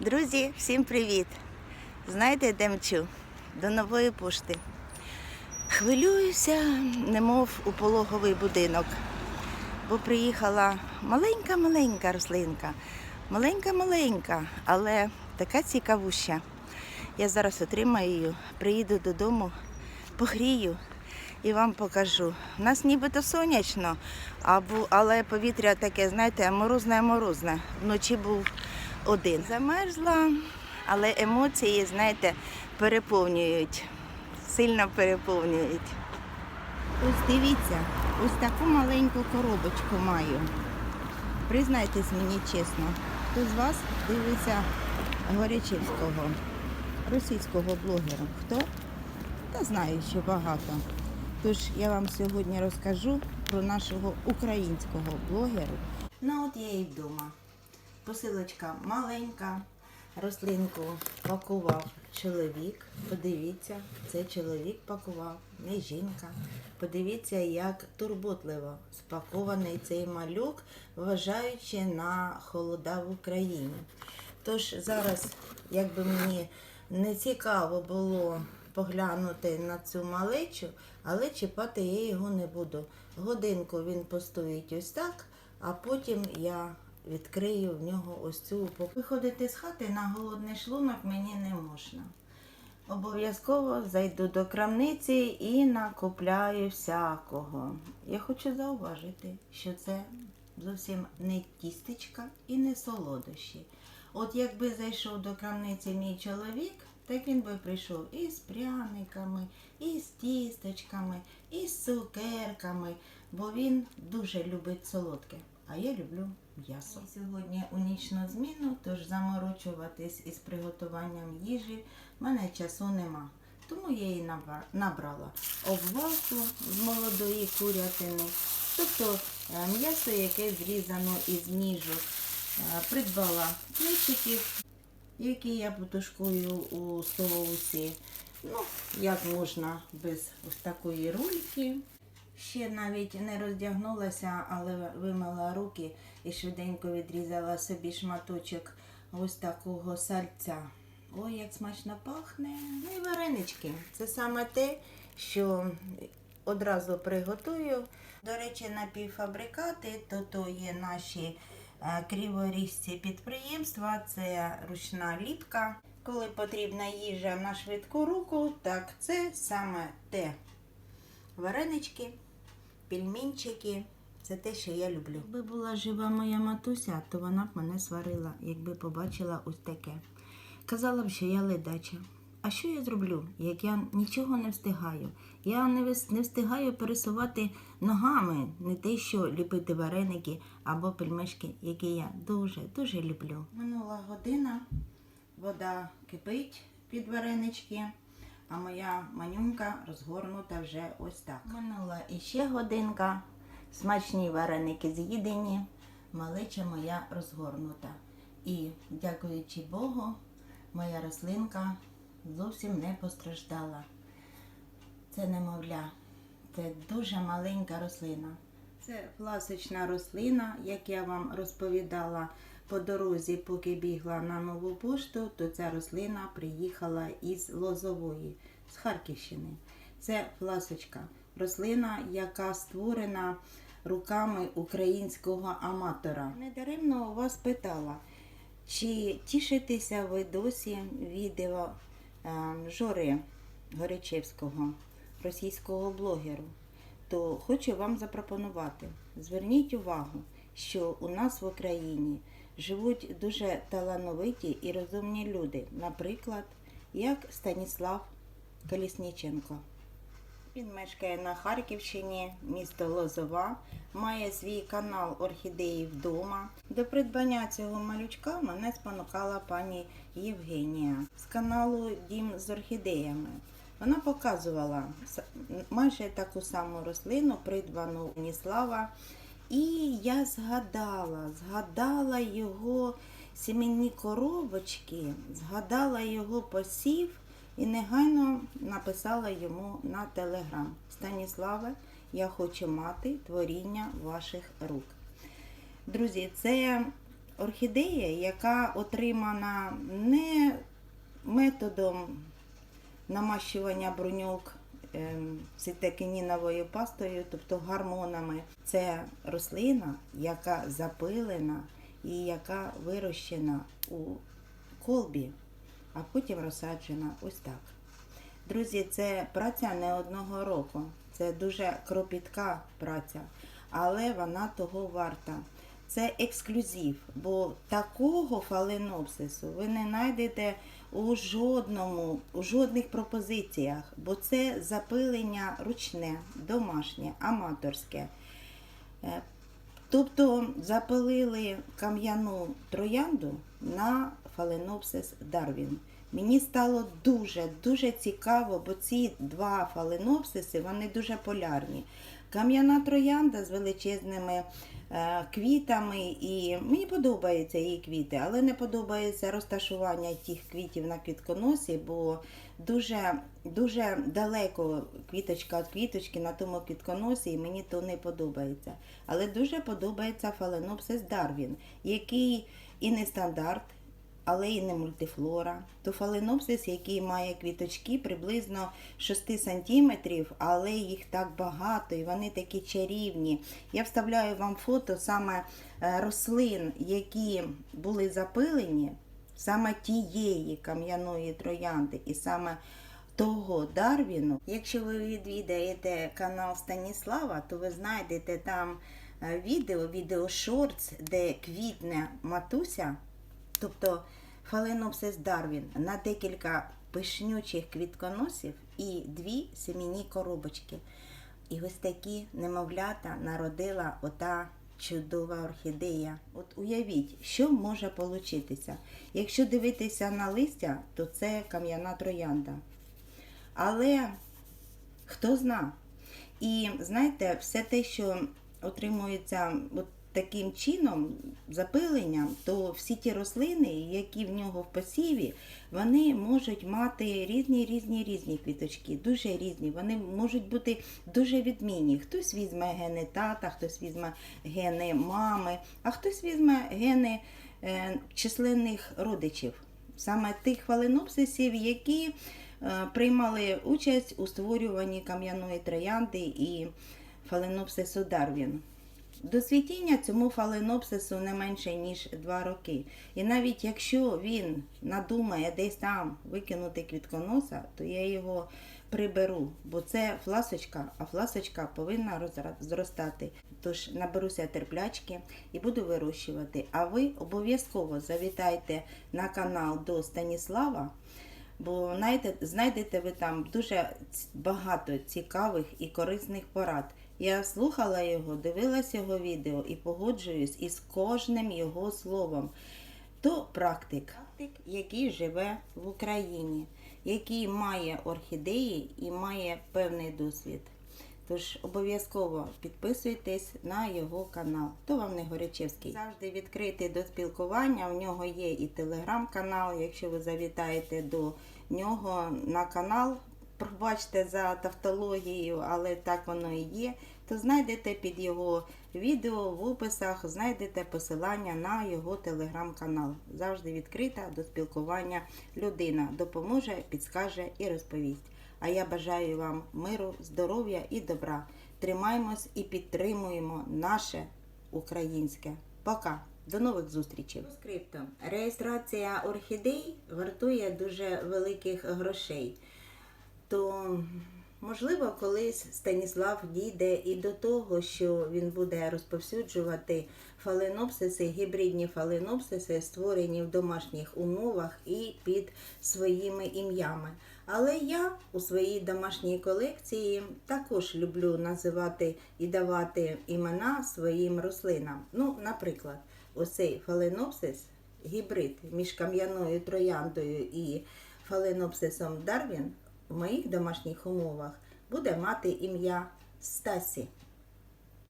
Друзі, всім привіт! Знаєте, де мчу? До нової пошти. Хвилююся, немов у пологовий будинок, бо приїхала маленька-маленька рослинка, маленька-маленька, але така цікавуща. Я зараз отримаю її, приїду додому, погрію і вам покажу. У нас нібито сонячно, але повітря таке, знаєте, морозне-морозне. Вночі був один. Замерзла, але емоції, знаєте, переповнюють, сильно переповнюють. Ось дивіться, ось таку маленьку коробочку маю. Признайтесь мені чесно, хто з вас дивиться Горячівського, російського блогера? Хто? Та знаю, що багато. Тож я вам сьогодні розкажу про нашого українського блогера. Ну от я і вдома. Посилочка маленька. Рослинку пакував чоловік. Подивіться, це чоловік пакував, не жінка. Подивіться, як турботливо спакований цей малюк, вважаючи на холода в Україні. Тож зараз, якби мені не цікаво було поглянути на цю малечу, але чіпати я його не буду. Годинку він постоїть ось так, а потім я відкрию в нього ось цю упаковку. Виходити з хати на голодний шлунок мені не можна. Обов'язково зайду до крамниці і накупляю всякого. Я хочу зауважити, що це зовсім не тістечка і не солодощі. От якби зайшов до крамниці мій чоловік, так він би прийшов і з пряниками, і з тісточками, і з цукерками, бо він дуже любить солодке. А я люблю м'ясо. Сьогодні у нічну зміну, тож заморочуватись із приготуванням їжі в мене часу нема. Тому я її набрала обвалку з молодої курятини, тобто е, м'ясо, яке зрізано із ніжок. Е, Придбала плечиків, які я потушкую у соусі. Ну, як можна без такої рульки. Ще навіть не роздягнулася, але вимила руки і швиденько відрізала собі шматочок ось такого сальця. Ой, як смачно пахне. Ну і варенички. Це саме те, що одразу приготую. До речі, напівфабрикати, то то є наші е, криворізці підприємства, це ручна ліпка. Коли потрібна їжа на швидку руку, так це саме те. Варенички, пельменчики. Це те, що я люблю. Якби була жива моя матуся, то вона б мене сварила, якби побачила ось таке. Казала б, що я ледача. А що я зроблю, як я нічого не встигаю? Я не, не встигаю пересувати ногами, не те, що ліпити вареники або пельмешки, які я дуже, дуже люблю. Минула година, вода кипить під варенички, а моя манюнка розгорнута вже ось так. Минула іще годинка, смачні вареники з'їдені, малеча моя розгорнута. І, дякуючи Богу, моя рослинка зовсім не постраждала. Це немовля, це дуже маленька рослина. Це пласична рослина, як я вам розповідала по дорозі, поки бігла на нову пошту, то ця рослина приїхала із Лозової, з Харківщини. Це пласочка, рослина, яка створена руками українського аматора. Недаремно вас питала, чи тішитеся ви досі відео е, Жори Горячевського, російського блогеру, то хочу вам запропонувати. Зверніть увагу, що у нас в Україні живуть дуже талановиті і розумні люди, наприклад, як Станіслав Колісніченко. Він мешкає на Харківщині, місто Лозова, має свій канал Орхідеї вдома. До придбання цього малючка мене спонукала пані Євгенія з каналу Дім з орхідеями. Вона показувала майже таку саму рослину, придбану Ніслава. І я згадала, згадала його сімейні коробочки, згадала його посів і негайно написала йому на телеграм. Станіславе, я хочу мати творіння ваших рук. Друзі, це орхідея, яка отримана не методом намащування бруньок ем, пастою, тобто гормонами. Це рослина, яка запилена і яка вирощена у колбі, а потім розсаджена ось так. Друзі, це праця не одного року. Це дуже кропітка праця, але вона того варта. Це ексклюзив, бо такого фаленопсису ви не знайдете у жодному, у жодних пропозиціях, бо це запилення ручне, домашнє, аматорське. Е, Тобто запилили кам'яну троянду на фаленопсис Дарвін. Мені стало дуже дуже цікаво, бо ці два фаленопсиси вони дуже полярні. Кам'яна троянда з величезними е, квітами, і мені подобаються її квіти, але не подобається розташування тих квітів на квітконосі, бо дуже, дуже далеко квіточка від квіточки на тому квітконосі, і мені то не подобається. Але дуже подобається фаленопсис Дарвін, який і не стандарт, але і не мультифлора. То фаленопсис, який має квіточки приблизно 6 см, але їх так багато і вони такі чарівні. Я вставляю вам фото саме е, рослин, які були запилені, саме тієї кам'яної троянди, і саме того Дарвіну. Якщо ви відвідаєте канал Станіслава, то ви знайдете там е, відео, відео шортс, де квітне матуся, тобто фаленопсис Дарвін, на декілька пишнючих квітконосів і дві семінні коробочки. І ось такі немовлята народила ота чудова орхідея. От уявіть, що може получитися. Якщо дивитися на листя, то це кам'яна троянда. Але хто зна? І знаєте, все те, що отримується от таким чином, запиленням, то всі ті рослини, які в нього в посіві, вони можуть мати різні, різні, різні квіточки, дуже різні. Вони можуть бути дуже відмінні. Хтось візьме гени тата, хтось візьме гени мами, а хтось візьме гени е, численних родичів, саме тих фаленопсисів, які е, приймали участь у створюванні кам'яної троянди і фаленопсису Дарвін. До світіння цьому фаленопсису не менше, ніж 2 роки. І навіть якщо він надумає десь там викинути квітконоса, то я його приберу, бо це фласочка, а фласочка повинна зростати. Тож наберуся терплячки і буду вирощувати. А ви обов'язково завітайте на канал до Станіслава. Бо знайдете, ви там дуже багато цікавих і корисних порад. Я слухала його, дивилась його відео і погоджуюсь із кожним його словом. То практик, який живе в Україні, який має орхідеї і має певний досвід. Тож обов'язково підписуйтесь на його канал. То вам не Горячевський. Завжди відкритий до спілкування. У нього є і телеграм-канал. Якщо ви завітаєте до нього на канал, пробачте за тавтологію, але так воно і є. То знайдете під його відео в описах, знайдете посилання на його телеграм-канал. Завжди відкрита до спілкування людина. Допоможе, підскаже і розповість. А я бажаю вам миру, здоров'я і добра. Тримаємось і підтримуємо наше українське. Пока! До нових зустрічей. Скриптом. Реєстрація орхідей вартує дуже великих грошей. То, можливо, колись Станіслав дійде і до того, що він буде розповсюджувати фаленопсиси, гібридні фаленопсиси, створені в домашніх умовах і під своїми ім'ями. Але я у своїй домашній колекції також люблю називати і давати імена своїм рослинам. Ну, наприклад, оцей фаленопсис, гібрид між кам'яною трояндою і фаленопсисом Дарвін в моїх домашніх умовах буде мати ім'я Стасі.